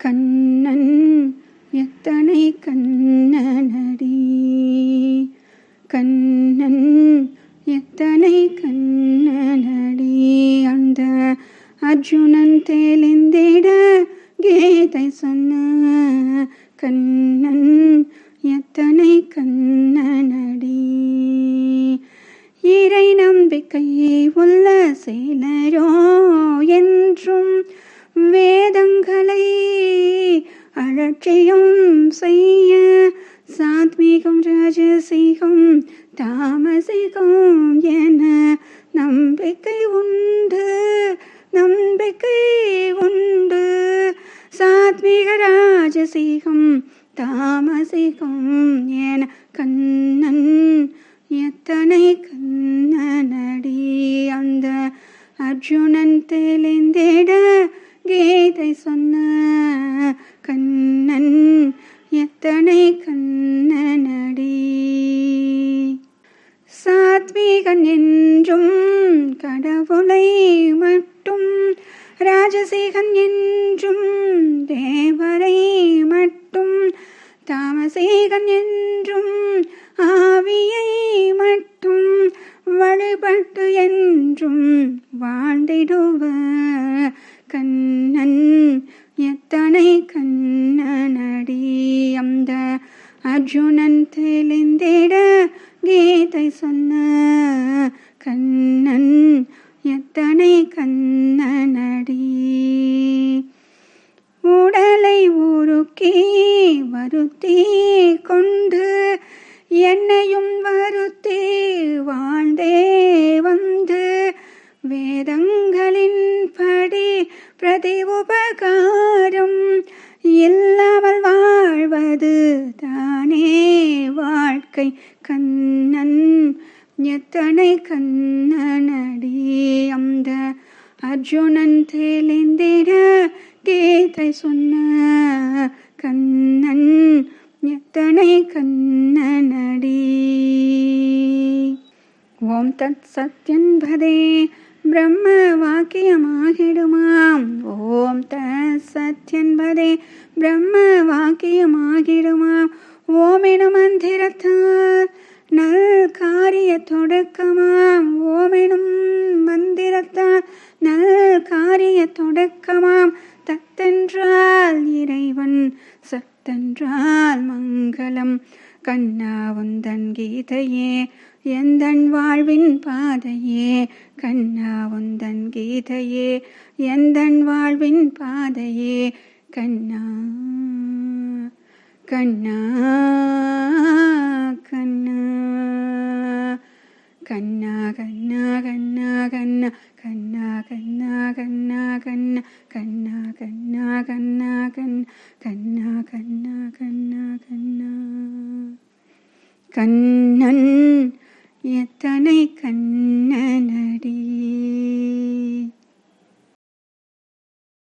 கண்ணன் எத்தனை கண்ணனடி? கண்ணன் எத்தனை கண்ணனடி? அந்த அர்ஜுனன் தெளிந்திட கீதை சொன்ன கண்ணன் எத்தனை கண்ணனடி? இறை நம்பிக்கை உள்ள சிலரோ என்றும் வேதங்களை அலட்சியம் செய்ய சாத்மீகம் ராஜசீகம் தாமசிகம் என நம்பிக்கை உண்டு நம்பிக்கை உண்டு. சாத்மீக ராஜசீகம் தாமசிகம் என கண்ணன் கீதை சொன்ன கண்ணன் எத்தனை கண்ணனடி? சாத்வீகன் என்றும் கடவுளை மட்டும் ராஜசீகன் என்றும் தேவரை மட்டும் தாமசீகன் என்றும் ஆவியை மட்டும் வழிபட்டு என்றும் வாழ்ந்திடுவ கண்ணன் எத்தனை கண்ணனடி அந்த அர்ஜுனன் தெளிந்திட கீதை சொன்ன கண்ணன் எத்தனை கண்ணனடி? உடலை உருக்கி வருத்தி கொண்டு என்னையும் வருத்தி வாழ்ந்தே பிரதி உபகாரம் இல்லாமல் வாழ்வது தானே வாழ்க்கை. கண்ணன் எத்தனை கண்ணனடி அந்த அர்ஜுனன் தெளிந்திட கீதை சொன்ன கண்ணன் எத்தனை கண்ணனடி. ஓம் தத் சத்யன்பதே பிரம்ம வாக்கியமாகிடுமாம் ஓம் த சத்யன்பதே பிரம்ம வாக்கியமாகிடுமாம் ஓம் மந்திரத்தால் நல் காரிய தொடக்கமாம் ஓமெனும் மந்திரத்தால் நல் காரிய தொடக்கமாம் தத்தென்றால் இறைவன் சத்தென்றால் மங்களம். கண்ணா உந்தன் கீதையே எந்தன் வாழ்வின் பாதையே? கண்ணா உந்தன் கீதையே எந்தன் வாழ்வின் பாதையே? கண்ணா கண்ணா கண்ணா கண்ணா கண்ணா கண்ணா கண்ணா கண்ணா. கண்ணா கண்ணா கண்ணா கண்ணா. கண்ணன் எத்தனை கண்ணனடி?